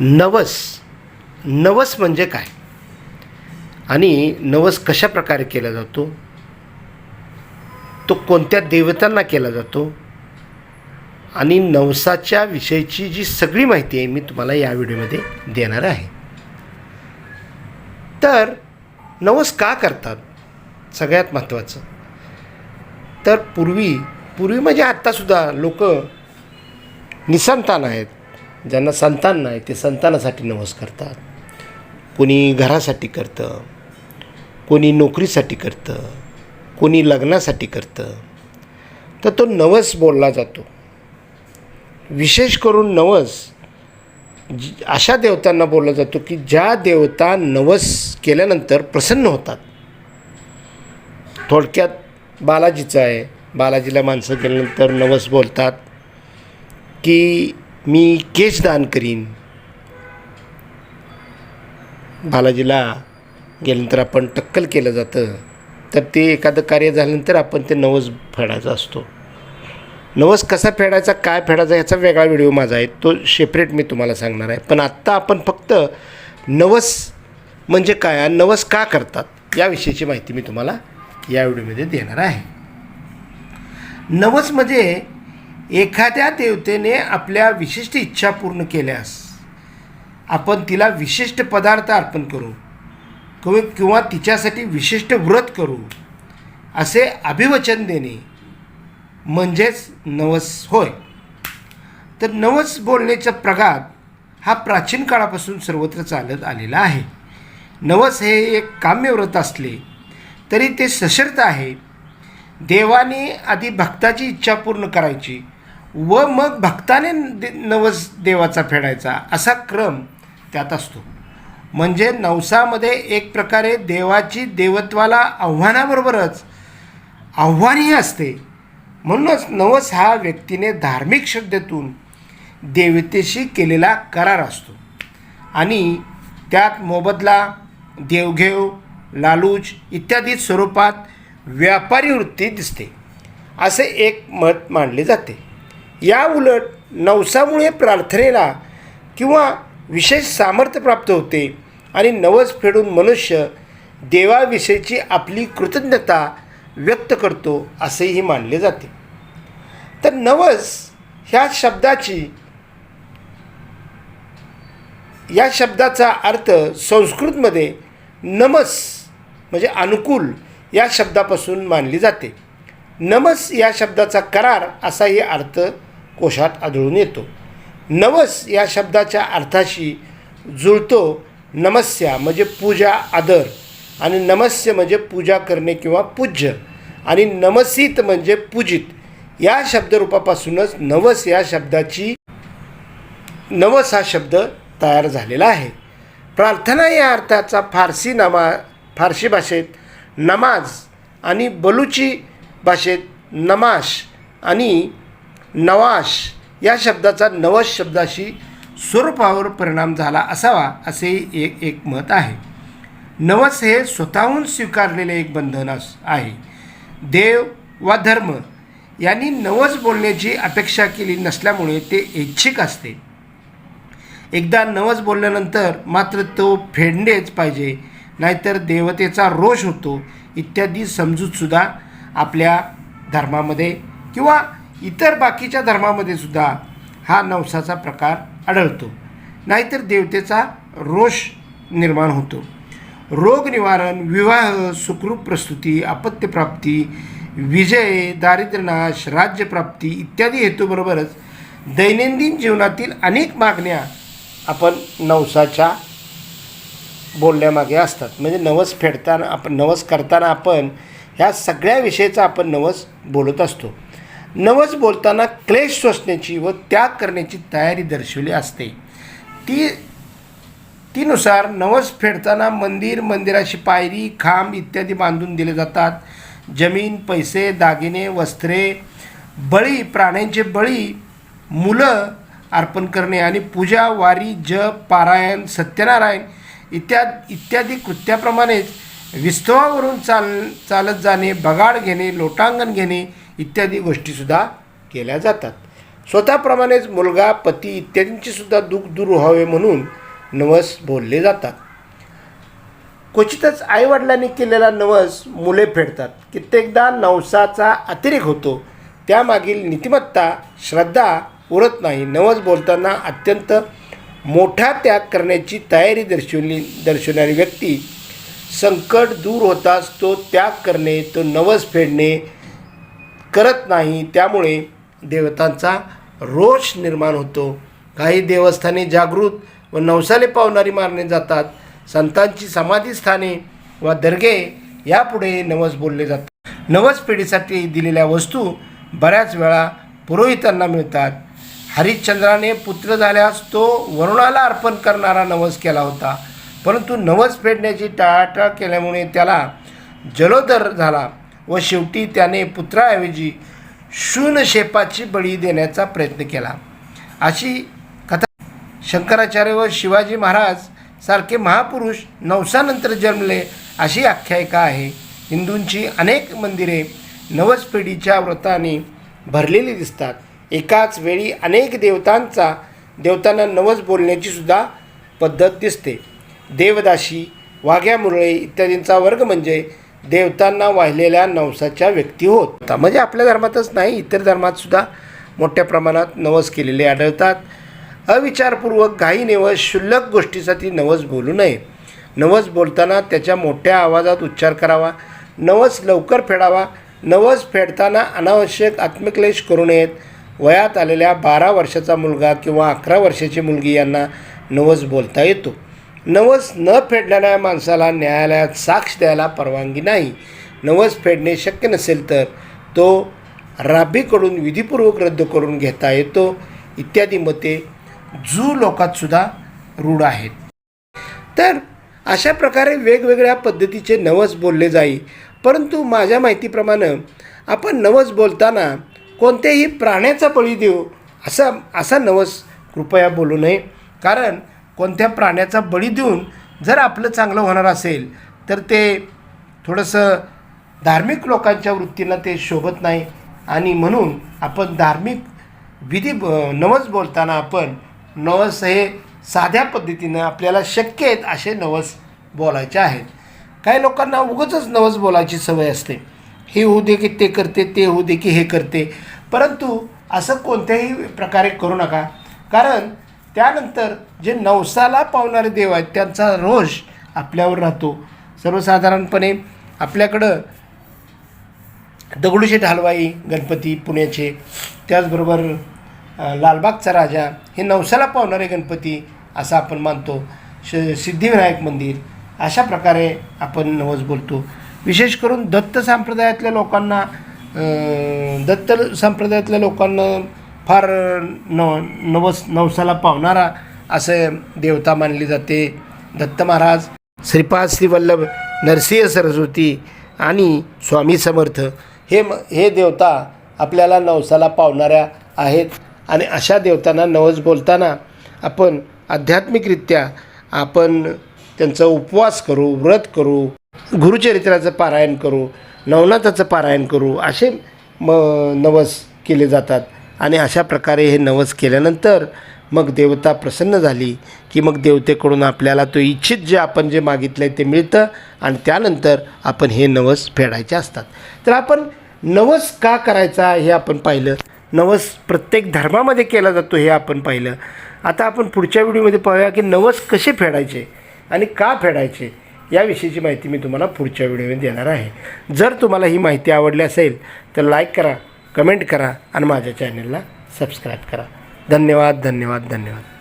नवस. नवस म्हणजे काय? आणि नवस कशा प्रकारे केला जातो? तो कोणत्या देवतांना केला जातो? आणि नवसाच्या विषयीची जी सगळी माहिती आहे मी तुम्हाला या व्हिडिओमध्ये देणार आहे. तर नवस का करतात? सगळ्यात महत्त्वाचं. तर पूर्वी पूर्वी म्हणजे आत्तासुद्धा लोक निसंतान आहेत. ज्यांना संतान नाही ते संतानासाठी नवस करतात. कोणी घरासाठी करतं कोणी नोकरीसाठी करतं कोणी लग्नासाठी करतं तर तो नवस बोलला जातो. विशेष करून नवस अशा देवतांना बोलला जातो की ज्या देवता नवस केल्यानंतर प्रसन्न होतात. थोडक्यात बालाजीचं आहे. बालाजीला माणसं केल्यानंतर नवस बोलतात की मी केस दान करीन. बालाजीला गेल्यानंतर आपण टक्कल केलं जातं. तर ते एखादं कार्य झाल्यानंतर आपण ते नवस फेडायचा असतो. नवस कसा फेडायचा काय फेडायचा ह्याचा वेगळा व्हिडिओ माझा आहे. तो सेपरेट मी तुम्हाला सांगणार आहे. पण आत्ता आपण फक्त नवस म्हणजे काय नवस का करतात याविषयीची माहिती मी तुम्हाला या व्हिडिओमध्ये देणार आहे. नवस म्हणजे एखाद्या देवतेने आपल्या विशिष्ट इच्छा पूर्ण केल्यास आपण तिला विशिष्ट पदार्थ अर्पण करू किंवा किंवा तिच्यासाठी विशिष्ट व्रत करू असे अभिवचन देणे म्हणजेच नवस होय. तर नवस बोलण्याचा प्रघात हा प्राचीन काळापासून सर्वत्र चालत आलेला आहे. नवस हे एक काम्यव्रत असले तरी ते सशर्त आहे. देवाने आधी भक्ताची इच्छा पूर्ण करायची व मग भक्ताने दे नवस देवाचा फेडायचा असा क्रम त्यात असतो. म्हणजे नवसामध्ये एक प्रकारे देवाची देवत्वाला आव्हानाबरोबरच आव्हानही असते. म्हणूनच नवस हा व्यक्तीने धार्मिक श्रद्धेतून देवतेशी केलेला करार असतो. आणि त्यात मोबदला देवघेव लालूच इत्यादी स्वरूपात व्यापारी वृत्ती दिसते. असे एक मत मानले जाते. या उलट नवसामुळे प्रार्थनेला किंवा विशेष सामर्थ्य प्राप्त होते आणि नवस फेडून मनुष्य देवाविषयीची आपली कृतज्ञता व्यक्त करतो असेही मानले जाते. तर नवस ह्या शब्दाची या शब्दाचा अर्थ संस्कृतमध्ये नमस म्हणजे अनुकूल या शब्दापासून मानली जाते. नमस या शब्दाचा करार असाही अर्थ कोशात आढळून येतो. नवस या शब्दाच्या अर्थाशी जुळतो नमस्या म्हणजे पूजा आदर आणि नमस्य म्हणजे पूजा करणे किंवा पूज्य आणि नमसित म्हणजे पूजित. या शब्दरूपापासूनच नवस या शब्दाची नवस हा शब्द तयार झालेला आहे. प्रार्थना या अर्थाचा फारसी नमा फारसी भाषेत नमाज आणि बलुची भाषेत नमाश आणि नवाश या शब्दाचा नवस शब्दाशी स्वरूपावर परिणाम झाला असावा असे एक एक मत आहे. नवस हे स्वतःहून स्वीकारलेले एक बंधन अस आहे. देव वा धर्म यांनी नवस बोलण्याची अपेक्षा केली नसल्यामुळे ते ऐच्छिक असते. एकदा नवस बोलल्यानंतर मात्र तो फेडणेच पाहिजे नाहीतर देवतेचा रोष होतो इत्यादी समजूतसुद्धा आपल्या धर्मामध्ये किंवा इतर बाकीच्या धर्मामध्ये सुद्धा हा नवसाचा प्रकार आढळतो. नाहीतर देवतेचा रोष निर्माण होतो. रोग निवारण विवाह सुखरूप प्रस्तुती अपत्यप्राप्ती विजय दारिद्र्यनाश राज्यप्राप्ती इत्यादी हेतूबरोबरच दैनंदिन जीवनातील अनेक मागण्या आपण नवसाच्या बोलण्यामागे असतात. म्हणजे नवस फेडताना आपण नवस करताना आपण ह्या सगळ्या विषयाचा आपण नवस बोलत असतो. नवस बोलताना क्लेश सोसण्याची व त्याग करण्याची तयारी दर्शवली असते. ती तीनुसार नवस फेडताना मंदिर मंदिराची पायरी खांब इत्यादी बांधून दिले जातात. जमीन पैसे दागिने वस्त्रे बळी प्राण्यांचे बळी मुलं अर्पण करणे आणि पूजा वारी जप पारायण सत्यनारायण इत्याद इत्यादी कृत्याप्रमाणेच विस्तवावरून चाल चालत जाणे बगाड घेणे लोटांगण घेणे इत्यादी गोष्टीसुद्धा केल्या जातात. स्वतःप्रमाणेच मुलगा पती इत्यादींचीसुद्धा दुःख दूर व्हावे म्हणून नवस बोलले जातात. क्वचितच आईवडिलांनी केलेला नवस मुले फेडतात. कित्येकदा नवसाचा अतिरेक होतो. त्यामागील नीतिमत्ता श्रद्धा उरत नाही. नवस बोलताना अत्यंत मोठा त्याग करण्याची तयारी दर्शवली दर्शवणारी व्यक्ती संकट दूर होताच तो त्याग करणे तो नवस फेडणे करत नाही त्यामुळे देवतांचा रोष निर्माण होतो. काही देवस्थाने जागृत व नवसाले पावणारी मारणे जातात. संतांची समाधीस्थाने व दर्गे यापुढे नवस बोलले जातात. नवस पिढीसाठी दिलेल्या वस्तू बऱ्याच वेळा पुरोहितांना मिळतात. हरिश्चंद्राने पुत्र झाल्यास तो वरुणाला अर्पण करणारा नवस केला होता. परंतु नवस फेडण्याची टाळाटाळ केल्यामुळे त्याला जलोदर झाला. व शेवटी त्याने पुत्राऐवजी शूनशेपाची बळी देण्याचा प्रयत्न केला. अशी कथा शंकराचार्य व शिवाजी महाराज सारखे महापुरुष नवसानंतर जन्मले अशी आख्यायिका आहे. हिंदूंची अनेक मंदिरे नवस पिढीच्या व्रताने भरलेली दिसतात. एकाच वेळी अनेक देवतांचा देवतांना नवस बोलण्याची सुद्धा पद्धत दिसते. देवदाशी वाघ्या मुरळे इत्यादींचा वर्ग म्हणजे देवतांना वाहिलेल्या नवसाच्या व्यक्ती होत. म्हणजे आपल्या धर्मातच नाही इतर धर्मात सुद्धा मोठ्या प्रमाणात नवस केलेले आढळतात. अविचारपूर्वक घाई नवस क्षुल्लक गोष्टीसाठी नवस बोलू नये. नवस बोलताना त्याच्या मोठ्या आवाजात उच्चार करावा. नवस लवकर फेडावा. नवस फेडताना अनावश्यक आत्मक्लेश करू नयेत. वयात आलेल्या बारा वर्षाचा मुलगा किंवा अकरा वर्षाची मुलगी यांना नवस बोलता येतो. नवस न फेडणाऱ्या माणसाला न्यायालयात साक्ष द्यायला परवानगी नाही. नवस फेडणे शक्य नसेल तर तो राबीकडून विधीपूर्वक रद्द करून घेता येतो. इत्यादी मते जू लोकातसुद्धा रूढ आहेत. तर अशा प्रकारे वेगवेगळ्या पद्धतीचे नवस बोलले जाई. परंतु माझ्या माहितीप्रमाणे आपण नवस बोलताना कोणत्याही प्राण्याचा बळी देऊ असा असा नवस कृपया बोलू नये. कारण कोणत्या प्राण्याचा बळी देऊन जर आपलं चांगलं होणार असेल तर ते थोडंसं धार्मिक लोकांच्या वृत्तीला ते शोभत नाही. आणि म्हणून आपण धार्मिक विधी ब नवस बोलताना आपण नवस हे साध्या पद्धतीनं आपल्याला शक्य आहेत असे नवस बोलायचे आहेत. काही लोकांना उगतच नवस बोलायची सवय असते. हे होऊ दे की ते करते ते होऊ दे की हे करते. परंतु असं कोणत्याही प्रकारे करू नका. कारण त्यानंतर जे नवसाला पावणारे देव आहेत त्यांचा रोष आपल्यावर राहतो. सर्वसाधारणपणे आपल्याकडं दगडूशेठ हलवाई गणपती पुण्याचे त्याचबरोबर लालबागचा राजा हे नवसाला पावणारे गणपती असं आपण मानतो. श सिद्धिविनायक मंदिर अशा प्रकारे आपण नवस बोलतो. विशेष करून दत्त संप्रदायातल्या लोकांना दत्त संप्रदायातल्या लोकांना फार नव नवस नवसाला पावणारा असं देवता मानली जाते. दत्त महाराज श्रीपाद श्रीवल्लभ नरसिंह सरस्वती आणि स्वामी समर्थ हे म हे देवता आपल्याला नवसाला पावणाऱ्या आहेत. आणि अशा देवतांना नवस बोलताना आपण आध्यात्मिकरित्या आपण त्यांचा उपवास करू व्रत करू गुरुचरित्राचं पारायण करू नवनाथाचं पारायण करू असे म नवस केले जातात. आणि अशा प्रकारे हे नवस केल्यानंतर मग देवता प्रसन्न झाली की मग देवतेकडून आपल्याला तो इच्छित जे आपण जे मागितलं आहे ते मिळतं आणि त्यानंतर आपण हे नवस फेडायचे असतात. तर आपण नवस का करायचा हे आपण पाहिलं. नवस प्रत्येक धर्मामध्ये केला जातो हे आपण पाहिलं. आता आपण पुढच्या व्हिडिओमध्ये पाहूया की नवस कसे फेडायचे आणि का फेडायचे याविषयीची माहिती मी तुम्हाला पुढच्या व्हिडिओमध्ये देणार आहे. जर तुम्हाला ही माहिती आवडली असेल तर लाईक करा कमेंट करा आणि माझ्या चॅनलला सबस्क्राईब करा. धन्यवाद धन्यवाद धन्यवाद.